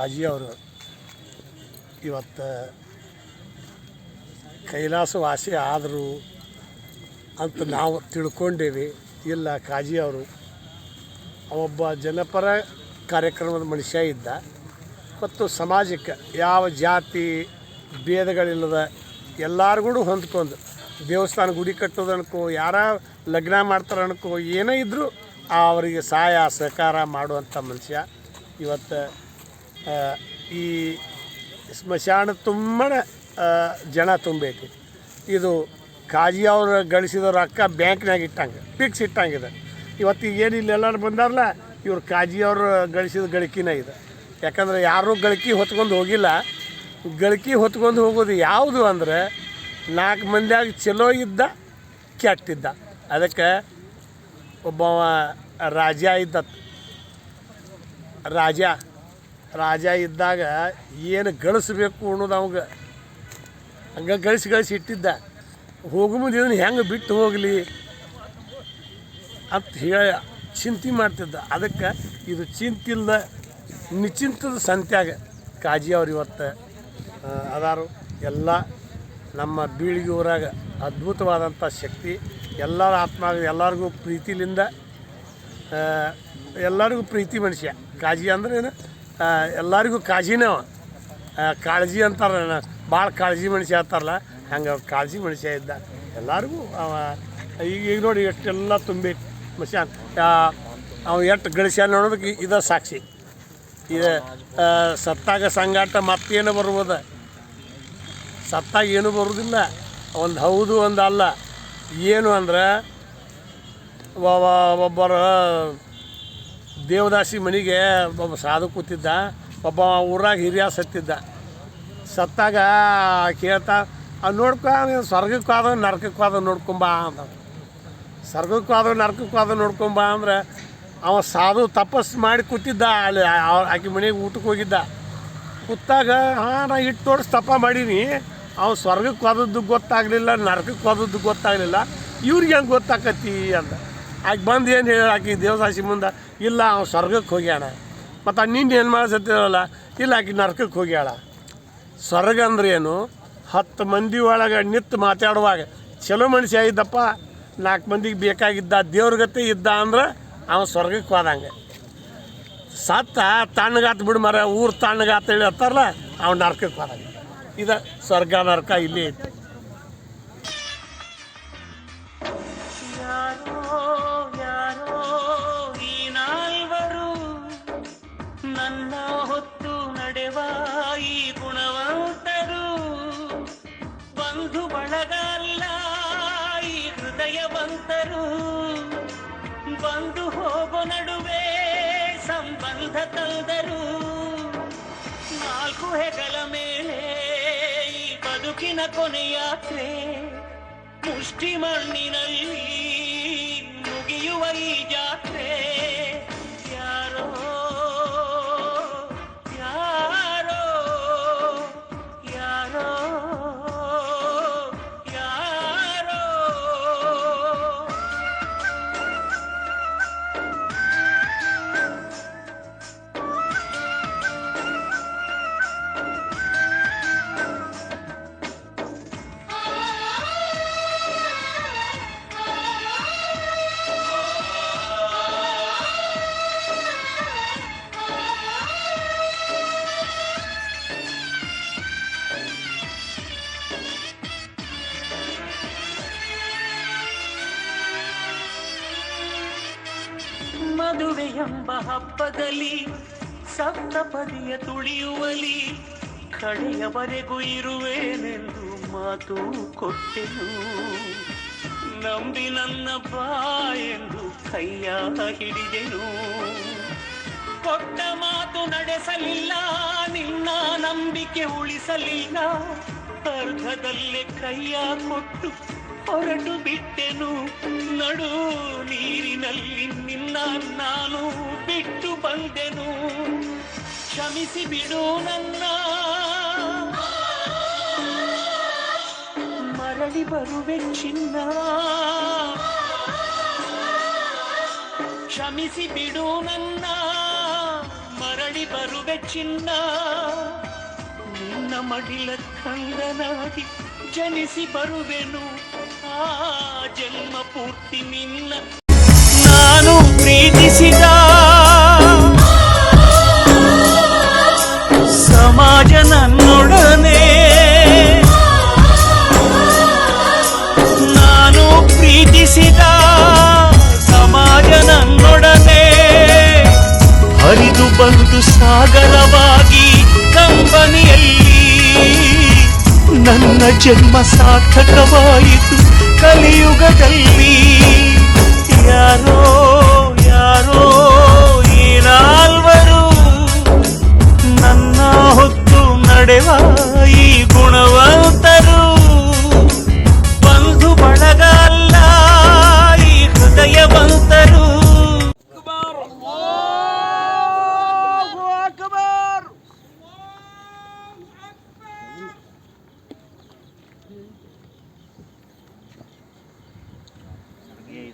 ಕಾಜಿ ಅವರು ಇವತ್ತು ಕೈಲಾಸವಾಸಿ ಆದರು ಅಂತ ನಾವು ತಿಳ್ಕೊಂಡೇವಿ. ಇಲ್ಲ, ಕಾಜಿ ಅವರು ಒಬ್ಬ ಜನಪರ ಕಾರ್ಯಕ್ರಮದ ಮನುಷ್ಯ ಇದ್ದ. ಮತ್ತು ಸಮಾಜಕ್ಕೆ ಯಾವ ಜಾತಿ ಭೇದಗಳಿಲ್ಲದ ಎಲ್ಲರಿಗೂ ಹೊಂದ್ಕೊಂಡು ದೇವಸ್ಥಾನ ಗುಡಿ ಕಟ್ಟೋದು ಅನ್ಕೋ, ಯಾರ ಲಗ್ನ ಮಾಡ್ತಾರೆ ಅನ್ಕೋ, ಏನೇ ಇದ್ದರೂ ಅವರಿಗೆ ಸಹಾಯ, ಸಹಕಾರ ಮಾಡುವಂಥ ಮನುಷ್ಯ ಇವತ್ತು ಈ ಸ್ಮಶಾನ ತುಂಬ ಜನ ತುಂಬೈತಿ ಇದು ಕಾಜಿ ಅವರು ಗಳಿಸಿದ ರೊಕ್ಕ ಬ್ಯಾಂಕ್ನಾಗ ಇಟ್ಟಂಗೆ, ಫಿಕ್ಸ್ ಇಟ್ಟಂಗಿದೆ ಇವತ್ತು ಏನು ಇಲ್ಲಿ ಎಲ್ಲರೂ ಬಂದಾರಲ್ಲ ಇವ್ರು ಕಾಜಿ ಅವರು ಗಳಿಸಿದ ಗಳಿಕಿನ ಇದೆ. ಯಾಕಂದ್ರೆ ಯಾರೂ ಗಳಿಕೆ ಹೊತ್ಕೊಂಡು ಹೋಗಿಲ್ಲ. ಗಳಿಕೆ ಹೊತ್ಕೊಂಡು ಹೋಗೋದು ಯಾವುದು ಅಂದರೆ, ನಾಲ್ಕು ಮಂದಿಯಾಗ ಚಲೋ ಇದ್ದ ಕೆಟ್ಟಿದ್ದ ಅದಕ್ಕೆ ಒಬ್ಬವ ರಾಜ ಇದ್ದ, ರಾಜ ರಾಜ ಇದ್ದಾಗ ಏನು ಗಳಿಸ್ಬೇಕು ಅನ್ನೋದು ಅವಾಗ. ಹಂಗೆ ಗಳಿಸಿ ಗಳಿಸಿ ಇಟ್ಟಿದ್ದ. ಹೋಗು ಮುಂದೆ ಇದನ್ನು ಹೆಂಗೆ ಬಿಟ್ಟು ಹೋಗಲಿ ಅಂತ ಹೇಳಿ ಚಿಂತೆ ಮಾಡ್ತಿದ್ದ. ಅದಕ್ಕೆ ಇದು ಚಿಂತಿಲ್ದ ನಿಚಿಂತದ ಸಂತ್ಯಾಗ ಕಾಜಿ ಅವ್ರು ಇವತ್ತು ಅದಾರು. ಎಲ್ಲ ನಮ್ಮ ಬೀಳಿಗೆ ಊರಾಗ ಅದ್ಭುತವಾದಂಥ ಶಕ್ತಿ. ಎಲ್ಲರ ಆತ್ಮ ಎಲ್ಲರಿಗೂ ಪ್ರೀತಿಲಿಂದ ಎಲ್ಲರಿಗೂ ಪ್ರೀತಿ ಮನುಷ್ಯ. ಕಾಜಿ ಅಂದ್ರೇನು ಎಲ್ಲರಿಗೂ ಕಾಳಜಿನೇ ಅವ. ಆ, ಕಾಳಜಿ ಅಂತಾರ ಭಾಳ ಕಾಳಜಿ ಮನುಷ್ಯ ಅಂತಾರಲ್ಲ ಹಂಗೆ ಕಾಳಜಿ ಮನುಷ್ಯ ಇದ್ದ. ಎಲ್ಲರಿಗೂ ಅವ ಈಗ ಈಗ ನೋಡಿ ಎಷ್ಟೆಲ್ಲ ತುಂಬಿ ಮನುಷ್ಯ. ಅವ ಎಷ್ಟು ಗಳಿಸ್ಯ ನೋಡೋದಕ್ಕೆ ಇದ ಸಾಕ್ಷಿ. ಇದು ಸತ್ತಾಗ ಸಂಗಾಟ ಮತ್ತೇನು ಬರ್ಬೋದು? ಸತ್ತಾಗ ಏನು ಬರುವುದಿಲ್ಲ ಒಂದು ಹೌದು ಒಂದು ಅಲ್ಲ. ಏನು ಅಂದ್ರೆ ಒಬ್ಬ- ಒಬ್ಬರ ದೇವದಾಸಿ ಮನೆಗೆ ಒಬ್ಬ ಸಾಧು ಕೂತಿದ್ದ, ಒಬ್ಬ ಊರಾಗ ಹಿರಿಯ ಸತ್ತಿದ್ದ. ಸತ್ತಾಗ ಕೇಳ್ತಾ ಅದು ನೋಡ್ಕೊ ಸ್ವರ್ಗಕ್ಕಾದ ಸ್ವರ್ಗಕ್ಕೆ ಹೋದ ನರಕಕ್ಕೆ ನೋಡ್ಕೊಂಬ ಅಂತ ಸ್ವರ್ಗಕ್ಕೆ ಹೋದ ನರಕಕ್ಕೆ ನೋಡ್ಕೊಂಬ ಅಂದ್ರೆ, ಅವ ಸಾಧು ತಪಸ್ಸು ಮಾಡಿ ಕೂತಿದ್ದ, ಅಲ್ಲಿ ಆಕೆ ಮನೆಗೆ ಊಟಕ್ಕೆ ಹೋಗಿದ್ದ. ಕೂತಾಗ, ಹಾಂ, ನಾ ಇಟ್ಟು ತೋರಿಸಿ ತಪ್ಪ ಮಾಡೀನಿ. ಅವ್ನು ಸ್ವರ್ಗಕ್ಕೆ ಹೋದದ್ದು ಗೊತ್ತಾಗಲಿಲ್ಲ, ನರಕಕ್ಕೆ ಹೋದದ್ದು ಗೊತ್ತಾಗಲಿಲ್ಲ. ಇವ್ರಿಗೆ ಹೆಂಗೆ ಗೊತ್ತಾಕತಿ ಅಂತ ಆಕೆ ಬಂದು ಏನು ಹೇಳಿ ಆಕೆ ದೇವದಾಸಿ ಮುಂದೆ, ಇಲ್ಲ ಅವ್ನು ಸ್ವರ್ಗಕ್ಕೆ ಹೋಗ್ಯಾಣ ಮತ್ತು ನಿನ್ನ ಏನು ಮಾಡಿಸತ್ತಿರಲ್ಲ ಇಲ್ಲ, ಆಕೆ ನರ್ಕಕ್ಕೆ ಹೋಗ್ಯಾಳ. ಸ್ವರ್ಗ ಅಂದ್ರೆ ಏನು? ಹತ್ತು ಮಂದಿ ಒಳಗೆ ನಿತ್ತು ಮಾತಾಡುವಾಗ, ಚಲೋ ಮನುಷ್ಯ ಇದ್ದಪ್ಪ, ನಾಲ್ಕು ಮಂದಿಗೆ ಬೇಕಾಗಿದ್ದ, ದೇವ್ರ ಗತೆ ಇದ್ದ ಅಂದ್ರೆ ಅವನು ಸ್ವರ್ಗಕ್ಕೆ ಹೋದಂಗೆ. ಸತ್ತ ತಣ್ಣಗಾತ್ ಬಿಡು ಮರ ಊರು ತಣ್ಣಗಾತ ಹೇಳಿ ಹತ್ತಾರಲ್ಲ ಅವ್ನು ನರ್ಕಕ್ಕೆ ಹೋದಂಗೆ. ಇದು ಸ್ವರ್ಗ, ನರ್ಕ ಇಲ್ಲಿ ಐತಿ. ಬಂಧು ಬಳಗಲ್ಲ ಈ ಈ ಹೃದಯವಂತರು ಬಂದು ಹೋಗೋ ನಡುವೆ ಸಂಬಂಧ ತಂದರು. ನಾಲ್ಕು ಹೆಗಲ ಮೇಲೆ ಈ ಬದುಕಿನ ಕೊನೆಯಾತ್ರೆ ಮುಷ್ಟಿ ಮಣ್ಣಿನಲ್ಲಿ ಮುಗಿಯುವ ಈ ಜಾತ್ರೆ. ಮದುವೆ ಎಂಬ ಹಬ್ಬದಲ್ಲಿ ಸಪ್ತಪದಿಯ ತುಳಿಯುವಲಿ ಕಡೆಯವರೆಗೂ ಇರುವೆನೆಂದು ಮಾತು ಕೊಟ್ಟೆನು. ನಂಬಿ ನನ್ನ ಬಾ ಎಂದು ಕೈಯ ಹಿಡಿದೆನು. ಕೊಟ್ಟ ಮಾತು ನಡೆಸಲಿಲ್ಲ, ನಿನ್ನ ನಂಬಿಕೆ ಉಳಿಸಲಿಲ್ಲ. ಅರ್ಧದಲ್ಲೇ ಕೈಯ ಕೊಟ್ಟು ಹೊರಟು ಬಿಟ್ಟೆನು ನಡು ನೀರಿನಲ್ಲಿ ನಿನ್ನ ನಾನು ಬಿಟ್ಟು ಬಂದೆನು ಕ್ಷಮಿಸಿ ಬಿಡು ನನ್ನ ಮರಳಿ ಬರುವೆ ಚಿನ್ನ ಕ್ಷಮಿಸಿ ಬಿಡು ನನ್ನ ಮರಳಿ ಬರುವೆ ಚಿನ್ನ ನಿನ್ನ ಮಡಿಲ ಕಂದನಾಗಿ ಜನಿಸಿ ಬರುವೆನು ಆ ಜನ್ಮ ಪೂರ್ತಿ ನಿನ್ನ ನಾನು ಪ್ರೀತಿಸಿದ. ಸಮಾಜ ನನ್ನೊಡನೆ. ನಾನು ಪ್ರೀತಿಸಿದ ಸಮಾಜ ನನ್ನೊಡನೆ. ಹರಿದು ಬಂದು ಸಾಗರವಾಗಿ ಕಂಪನಿಯಲ್ಲಿ ನನ್ನ ಜನ್ಮ ಸಾರ್ಥಕವಾಯಿತು. ಕಲಿಯುಗದಲ್ಲಿ